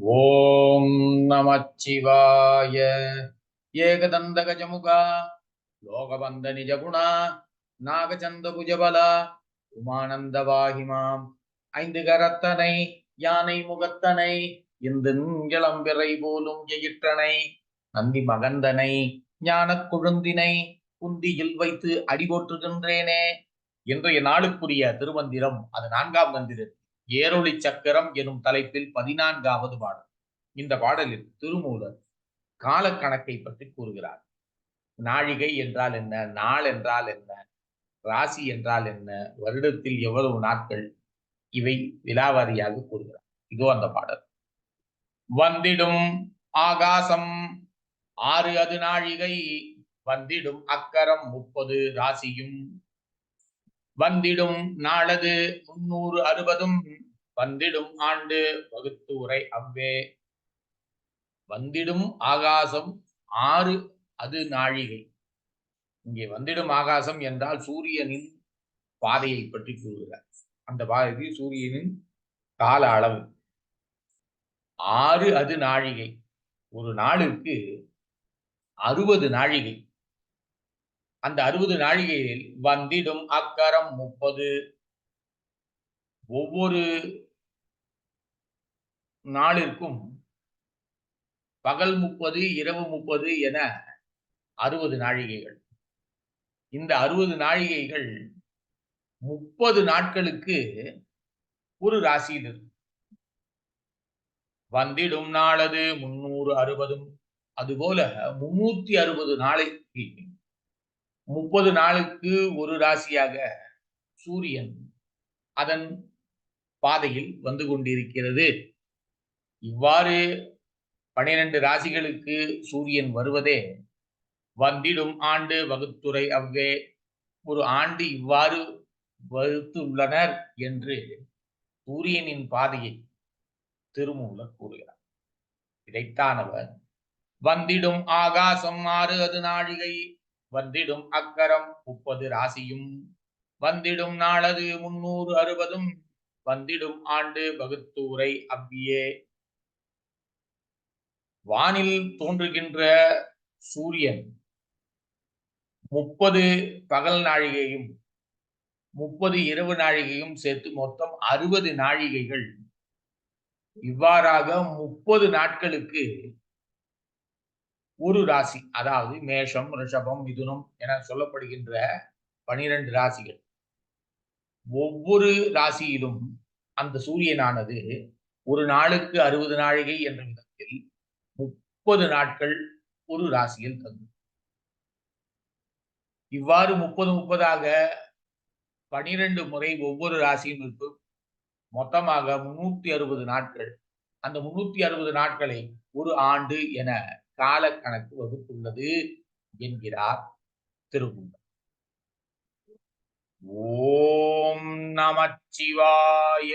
ஓம் நமச்சிவாய. ஏகதந்த கஜமுகா லோகபந்த நிஜகுணா நாகச்சந்த புஜபலா உமானந்த வாகிமாம் ஐந்து கரத்தனை யானை முகத்தனை இந்து இளம்பிறை போலும் எயிற்றனை நந்தி மகந்தனை ஞானக் குழுந்தினை குந்தியில் வைத்து அடிபோற்றுகின்றேனே. இன்றைய நாளுக்குரிய திருமந்திரம் அது நான்காம் மந்திரம். ஏரொளி சக்கரம் எனும் தலைப்பில் பதினான்காவது பாடல். இந்த பாடலில் திருமூலர் காலக்கணக்கை பற்றி கூறுகிறார். நாழிகை என்றால் என்ன? நாள் என்றால் என்ன? ராசி என்றால் என்ன? வருடத்தில் எவ்வளவு நாட்கள்? இவை விலாவாரியாக கூறுகிறார். இதோ அந்த பாடல். வந்திடும் ஆகாசம் ஆறு அது நாழிகை வந்திடும் அக்கரம் முப்பது ராசியும் வந்திடும் நாளது முன்னூறு அறுபதும் வந்திடும் ஆண்டு வகுத்து உரை அவ்வே. வந்திடும் ஆகாசம் ஆறு அது நாழிகை. இங்கே வந்திடும் ஆகாசம் என்றால் சூரியனின் பாதையை பற்றி கூறுகிறார். அந்த பாதை சூரியனின் கால அளவு. ஆறு அது நாழிகை. ஒரு நாளுக்கு அறுபது நாழிகை. அந்த அறுபது நாழிகையில் வந்திடும் அக்கரம் முப்பது. ஒவ்வொரு நாளிற்கும் பகல் முப்பது இரவு முப்பது என அறுபது நாழிகைகள். இந்த அறுபது நாழிகைகள் முப்பது நாட்களுக்கு ஒரு ராசியில் இருக்கும் வந்திடும் நாளது முன்னூறு அறுபதும். அதுபோல முன்னூத்தி அறுபது நாளைக்கு முப்பது நாளுக்கு ஒரு ராசியாக சூரியன் அதன் பாதையில் வந்து கொண்டிருக்கிறது. இவ்வாறு பனிரெண்டு ராசிகளுக்கு சூரியன் வருவதே வந்திடும் ஆண்டு வகுத்துறை அவ்வே ஒரு ஆண்டு இவ்வாறு வகுத்துள்ளனர் என்று சூரியனின் பாதையை திருமூலர் கூறுகிறார். இதைத்தானவர் வந்திடும் ஆகாசம் ஆறு அது நாழிகை வந்திடும் அக்கரம் முப்பது ராசியும். வந்திடும் நாளது முன்னூறு அறுபதும். வந்திடும் ஆண்டு பகுத்தூரை அவ்வியே. வானில் தோன்றுகின்ற சூரியன். முப்பது பகல் நாழிகையும் முப்பது இரவு நாழிகையும் சேர்த்து மொத்தம் அறுபது நாழிகைகள். இவ்வாறாக முப்பது நாட்களுக்கு ஒரு ராசி அதாவது மேஷம் ரிஷபம் மிதுனம் என சொல்லப்படுகின்ற பனிரெண்டு ராசிகள். ஒவ்வொரு ராசியிலும் அந்த சூரியனானது ஒரு நாளுக்கு அறுபது நாழிகை என்ற விதத்தில் முப்பது நாட்கள் ஒரு ராசியில் தங்கும். இவ்வாறு முப்பது முப்பதாக பனிரெண்டு முறை ஒவ்வொரு ராசியும் இருக்கும். மொத்தமாக முன்னூத்தி அறுபது நாட்கள். அந்த முன்னூத்தி அறுபது நாட்களை ஒரு ஆண்டு என கால கணக்கு வகுத்துள்ளது என்கிறார் திருமூலர் ஓம் நமச்சிவாய